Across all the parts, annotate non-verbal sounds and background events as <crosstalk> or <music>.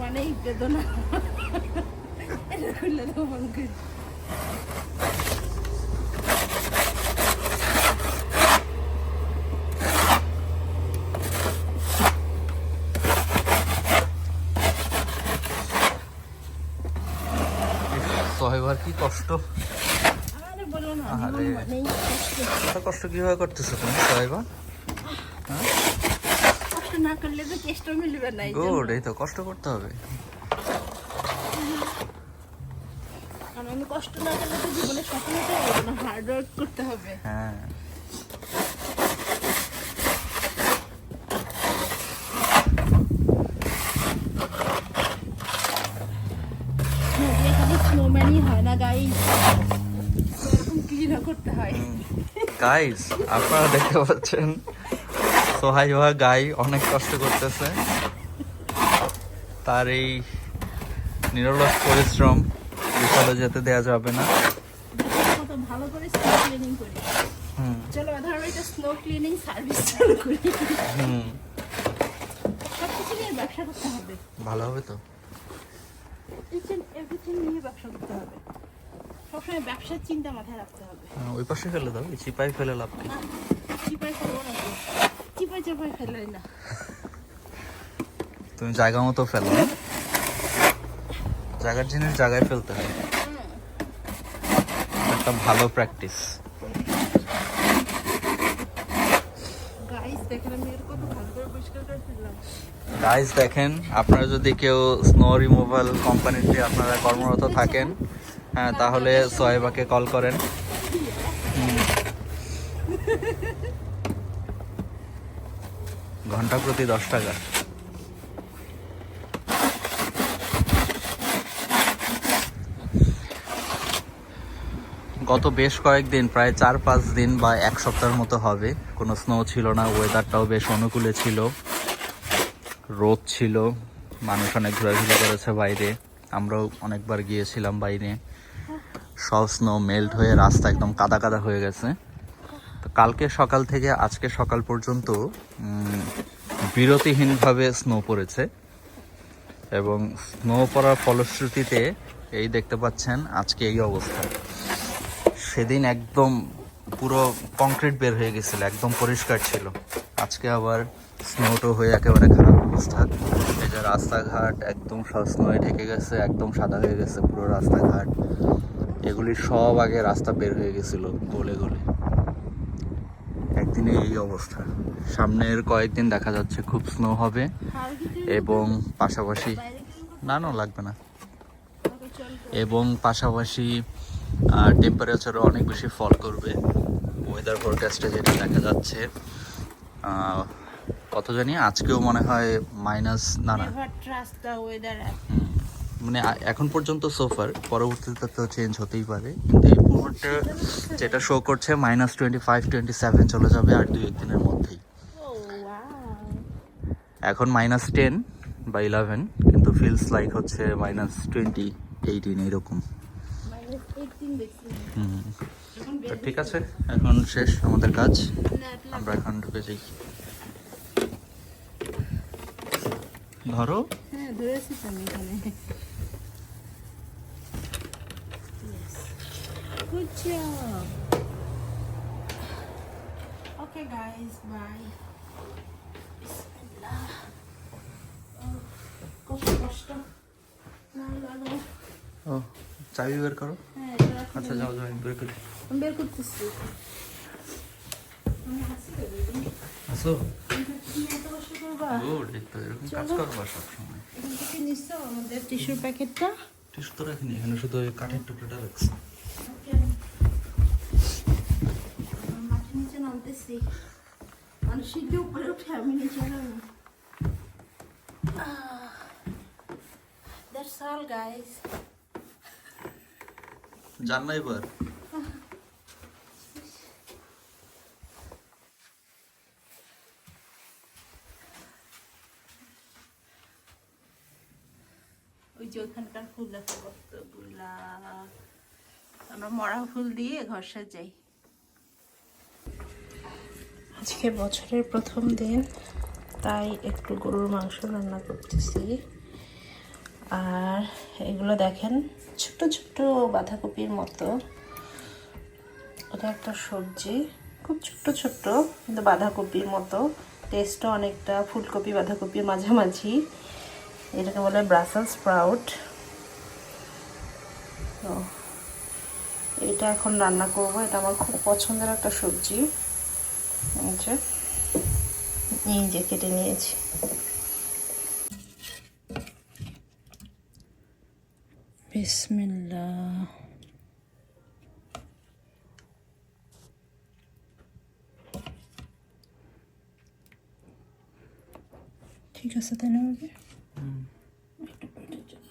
মানেই বেদনা এটা খুললে তো মন কি কষ্ট? আরে কষ্ট। কীভাবে করতেছো তুমি সোহেবা? না করলে তো কেষ্ট মিলবে না গুড এই তো কষ্ট করতে হবে। কারণ আমি কষ্ট না করলে তো জীবনে সফলতা হবে না হার্ড ওয়ার্ক করতে হবে। হ্যাঁ। গাইস হয় গাইস আপনারা দেখতে পাচ্ছেন সোহাইবা গাই অনেক কষ্ট করতেছে। তার এই নিরলস পরিশ্রম বিফলে যেতে দেওয়া যাবে না। ভালো করে ক্লিনিং করি। হুম। চলো এটা স্নো ক্লিনিং সার্ভিস চালু করি। হুম। সব কিছু নিয়ে ব্যবসা করতে হবে। ভালো হবে তো। কিচেন এভরিথিং নিয়ে ব্যবসা করতে হবে। সবসময় ব্যবসার চিন্তা মাথায় রাখতে হবে। হ্যাঁ, ওই পাশে ফেলে দাও চিপাই ফেলে লাভ কি চিপাই করব না। চিপাই চাপাই ফেলাই না। তুমি জায়গা মতো ফেলো হ্যাঁ? জায়গার জিনিস জায়গায় ফেলতে হয়। একটা ভালো প্র্যাকটিস গাইস দেখেন আপনারা যদি কেউ স্নো রিমুভাল কোম্পানিতে আপনারা কর্মরত থাকেন হ্যাঁ তাহলে সোহেবাকে কল করেন। <laughs> ঘণ্টা প্রতি দশ টাকা। গত বেশ কয়েকদিন, প্রায় চার পাঁচ দিন বা এক সপ্তাহের মতো হবে। কোনো স্নো ছিল না ওয়েদারটাও বেশ অনুকূলে ছিল। রোদ ছিল, মানুষ অনেক ঘোরাঘুরি করেছে বাইরে। আমরাও অনেকবার গিয়েছিলাম বাইরে। সব স্নো মেল্ট হয়ে রাস্তা একদম কাদা কাদা হয়ে গেছে। তো কালকে সকাল থেকে আজকে সকাল পর্যন্ত বিরতিহীনভাবে স্নো পড়েছে এবং স্নো পড়ার ফলশ্রুতিতে এই দেখতে পাচ্ছেন আজকে এই অবস্থা। সেদিন একদম পুরো কংক্রিট বের হয়ে গেছিল, একদম পরিষ্কার ছিল। আজকে আবার স্নোটো হয়ে একেবারে খারাপ অবস্থা। এই যে রাস্তাঘাট একদম স্নোয়ে ঢেকে গেছে, একদম সাদা হয়ে গেছে পুরো রাস্তাঘাট। এগুলি সব আগে রাস্তা বের হয়ে গেছিল গলে গলে। একদিনে এই অবস্থা। সামনের কয়েকদিন দেখা যাচ্ছে খুব স্নো হবে এবং পাশাপাশি না না লাগবে না। এবং পাশাপাশি টেম্পারেচারও অনেক বেশি ফল করবে। ওয়েদার ফোরকাস্টে যেটা দেখা যাচ্ছে কত জানি আজকেও মনে হয় মাইনাস না না মানে এখন পর্যন্ত সোফার পরবর্তীতে তো চেঞ্জ হতেই পারে কিন্তু মুহূর্তে যেটা শো করছে minus twenty five twenty seven চলে যাবে আর দুই একদিনের মধ্যেই। এখন মাইনাস টেন বা ইলেভেন কিন্তু ফিলস লাইক হচ্ছে মাইনাস টোয়েন্টি এইটিন এইরকম। তো ঠিক আছে এখন শেষ আমাদের কাজ। আমরা এখন ঢুকে যাই। ধরো। হ্যাঁ ধরেছি আমি এখানে। Job. Okay guys, bye. Bismillah. Oh, কষ্ট কষ্ট না ও চাবি বের করো। হ্যাঁ। আচ্ছা যাও যাও বের করি। আমি বের করতেছি। আসি। গুড এরকম কাজ। করবা সবসময়। এখান থেকে নিচ্ছ আমাদের টিস্যুর প্যাকেটটা? টিস্যু তো রাখিনি এখানে শুধু কাঠের টুকরোটা রাখছি। নামতেছি মানুষ সিদ্ধ উপরে উঠে আমি নিচে নামি দ্যাটস অল গাইস জান না এবার। ওই যে ওইখানকার ফুল দেখো কতগুলা আমরা মরা ফুল দিয়ে ঘর সাজাই। আজকে বছরের প্রথম দিন, তাই একটু গরুর মাংস রান্না করতেছি। আর এগুলো দেখেন, ছোট্ট ছোট্ট বাঁধাকপির মতো। এটা একটা সবজি, খুব ছোট্ট ছোট্ট, কিন্তু বাঁধাকপির মতো। টেস্টও অনেকটা ফুলকপি বাঁধাকপির মাঝামাঝি। এটাকে বলে ব্রাসেল স্প্রাউট এটা এখন রান্না করব। এটা আমার খুব পছন্দের একটা সবজি। যে এই যে কেটে নিয়েছি। বিসমিল্লাহ। ঠিক আছে তাই না বাবু? একটু পেটের জন্য।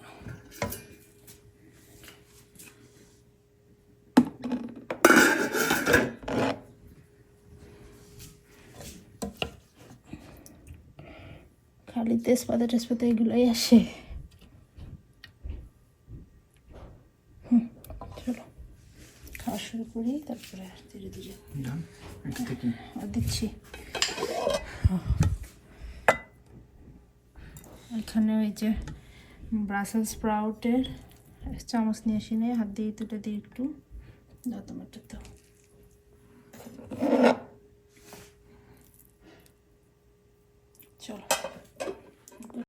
খালি তেজপাতা টেজপাতা এগুলোই আসে হুম চলো খাওয়া শুরু করি তারপরে ধীরে ধীরে আর দিচ্ছি এখানে ওই যে ব্রাসেল স্প্রাউটের চামচ নিয়ে আসি নিয়ে হাত দিয়ে তুলে দিয়ে একটু। দাও তোমারটা